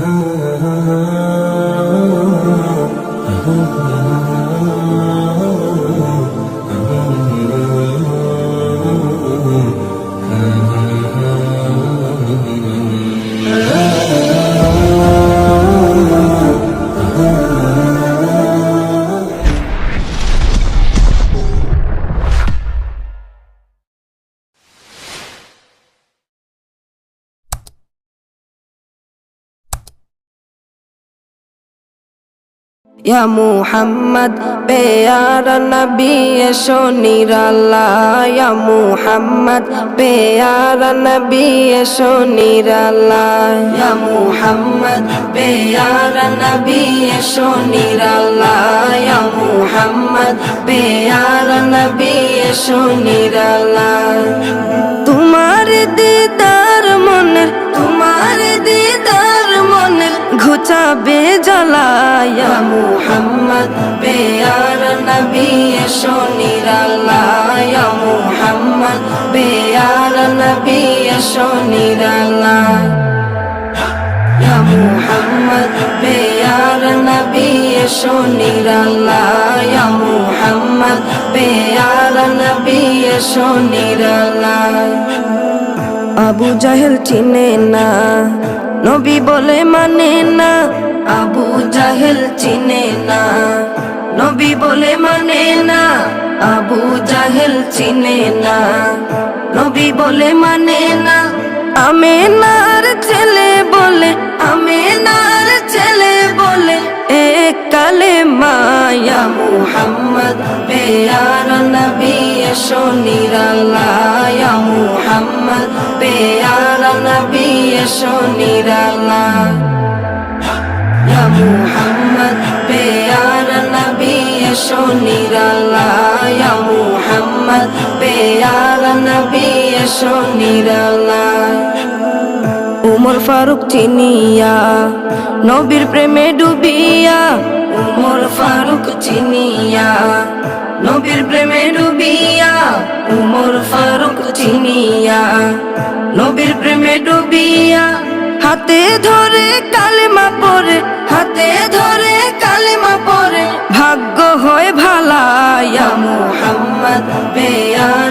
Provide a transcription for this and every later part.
Ha ha ইয়া মুহাম্মদ পেয়ারা নবী এসো নিরাল্লাহ ইয়া মুহাম্মদ পেয়ারা নবী এসো নিরাল্লাহ ইয়া মুহাম্মদ পেয়ারা নবী এসো নিরাল্লাহ ইয়া মুহাম্মদ পেয়ারা নবী এসো মনের তোমার দিদার মনের ঘুচাবে জ্বালায়া। মুহাম্মদ বেয়ার নবী এসো নিরালায়া। মুহাম্মদ বেয়ার নবী নিরালা ইয়া মুহাম্মদ বেয়ার নবী নিরালায়া। ইয়া মুহাম্মদ বেয়ার নবী এসো নিরালা আবু জাহেল চিনে না। নবী বলে মানে না, আবু জাহেল চিনে না। নবী বলে মানে না, আবু জাহেল চিনে না। নবী বলে মানে না আমেনার ছেলে বলে, আমেনার ছেলে বলে এক কালে মায়া মুহাম্মদ, পেয়ার নবী এসো নিরালায়া মুহাম্মদ, পেয়ার নবী নিরালা ইয়া মুহাম্মদ, পেয়ার নবী এসো নিরালায়া মুহাম্মদ পেয়ার নবী এসো নিরালা। উমর ফারুক চিনিয়া, নবীর প্রেমে ডুবিয়া। উমর ফারুক চিনিয়া, নবীর প্রেমে ডুবিয়া। উমর ফারুক চিনিয়া, নবীর প্রেমে ডুবিয়া। হাতে ধরে কালেমা পরে হাতে ধরে কালেমা পরে ভাগ্য হয়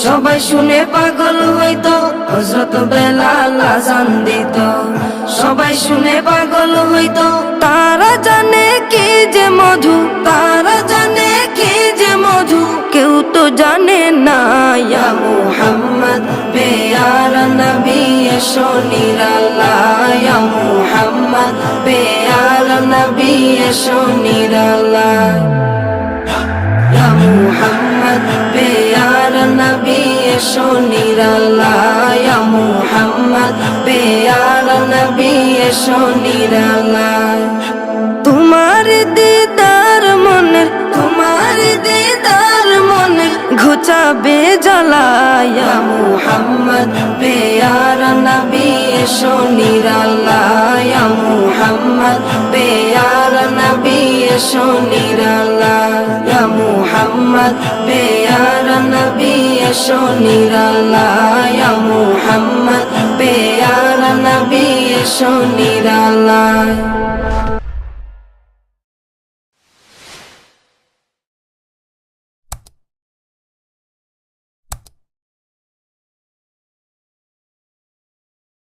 সবাই শুনে পাগল হইতো হজরত বেলাল আজান দিত। সবাই শুনে পাগল হইতো, তারা জানে কি যে মধু, তারা জানে কি যে মধু। কেউ তো জানে না, ইয়া মুহাম্মদ পেয়ার নবী, এসো নিরালায়া। মুহাম্মদ পেয়ার নবী, এসো নিরালা ইয়া মুহাম্মদ পেয়ার নবী এসো তোমার দিদার মনের, তোমার দিদার মনের ঘুচাবে জ্বালায়া। মুহাম্মদ পেয়ার নবী এসো নিরালায়া মুহাম্মদ পেয়ার নবী এসো নিরালায়া মুহাম্মদ পেয়ার নবী এসো নিরালায়া মুহাম্মদ নিরালা